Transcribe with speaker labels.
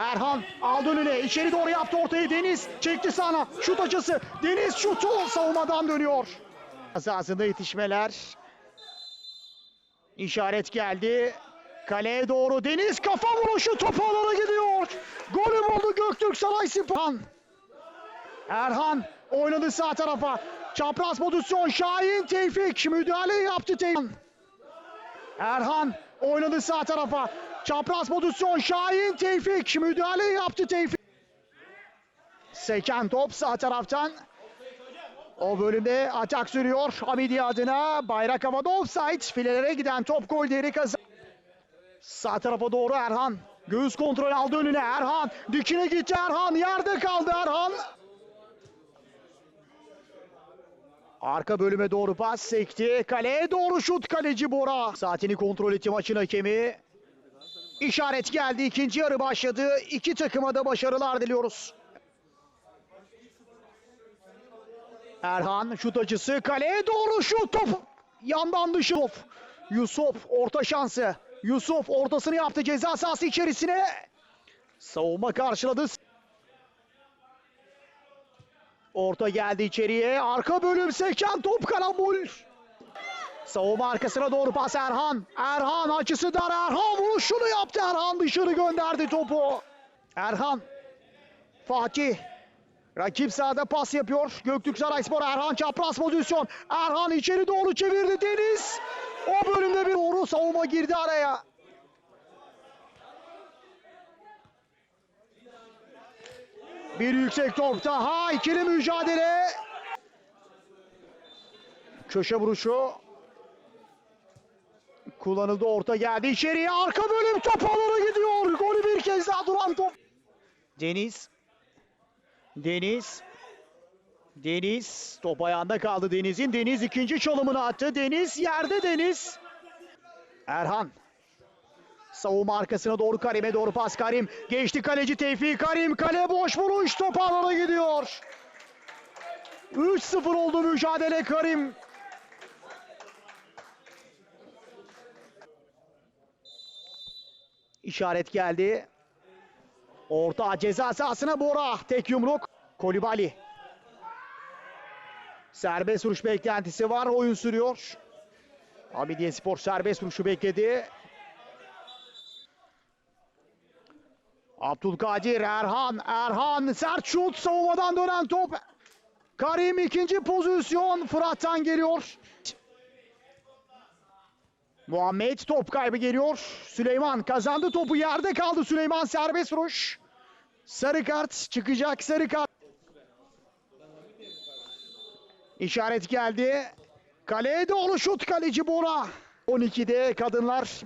Speaker 1: Erhan aldı önüne. içeri doğru yaptı ortayı. Deniz çekti sana. Şut açısı. Deniz şutu savunmadan dönüyor. Kazasında yetişmeler. İşaret geldi. Kaleye doğru Deniz kafa vuruşu topu alana gidiyor. Golü buldu Göktürk Saray Spor. Erhan oynadı sağ tarafa. Çapraz pozisyon Şahin Tevfik müdahale yaptı Tevfik. Erhan oynadı sağ tarafa. Çapraz pozisyon Şahin Tevfik müdahale yaptı Tevfik. Seken top sağ taraftan. O bölümde atak sürüyor Hamidi adına. Bayrak havada offside. Filelere giden top gol değeri kazan. Sağ tarafa doğru Erhan. Göğüs kontrol aldı önüne Erhan. Dikine gitti Erhan. Yerde kaldı Erhan. Arka bölüme doğru pas sekti. Kaleye doğru şut kaleci Bora. Saatini kontrol etti maçın hakemi. İşaret geldi. İkinci yarı başladı. İki takıma da başarılar diliyoruz. Erhan şut açısı. Kaleye doğru şut. Top yandan dışı. Top. Yusuf orta şansı. Yusuf ortasını yaptı ceza sahası içerisine. Savunma karşıladı. Orta geldi içeriye. Arka bölüm seken top karambol. Savunma arkasına doğru pas Erhan. Erhan açısı dar. Erhan vuruşunu yaptı. Erhan dışarı gönderdi topu. Erhan. Fatih. Rakip sahada pas yapıyor. Göktürk Sarayspor Erhan çapraz pozisyon. Erhan içeri doğru çevirdi Deniz. O bölümde bir doğru savunma girdi araya. Bir yüksek top daha. ikili mücadele. Köşe vuruşu. Kullanıldı orta geldi içeriye. Arka bölüm top alana gidiyor. Golü bir kez daha duran top. Deniz. Deniz. Deniz. Top ayağında kaldı Deniz'in. Deniz ikinci çalımını attı. Deniz yerde Deniz. Erhan. Savunma arkasına doğru Karim'e doğru pas Karim. Geçti kaleci Tevfik Karim. Kale boş vuruş. Top alana gidiyor. 3-0 oldu mücadele Karim. İşaret geldi. Orta ceza sahasına Bora. Tek yumruk. Kolibali. Serbest vuruş beklentisi var. Oyun sürüyor. Hamidiye Spor serbest vuruşu bekledi. Abdülkadir Erhan. Erhan sert şut savunmadan dönen top. Karim ikinci pozisyon Fırat'tan geliyor. Muhammed top kaybı geliyor. Süleyman kazandı topu yerde kaldı Süleyman serbest vuruş. Sarı kart çıkacak sarı kart. İşaret geldi. Kaleye doğru şut kaleci Bora. 12'de kadınlar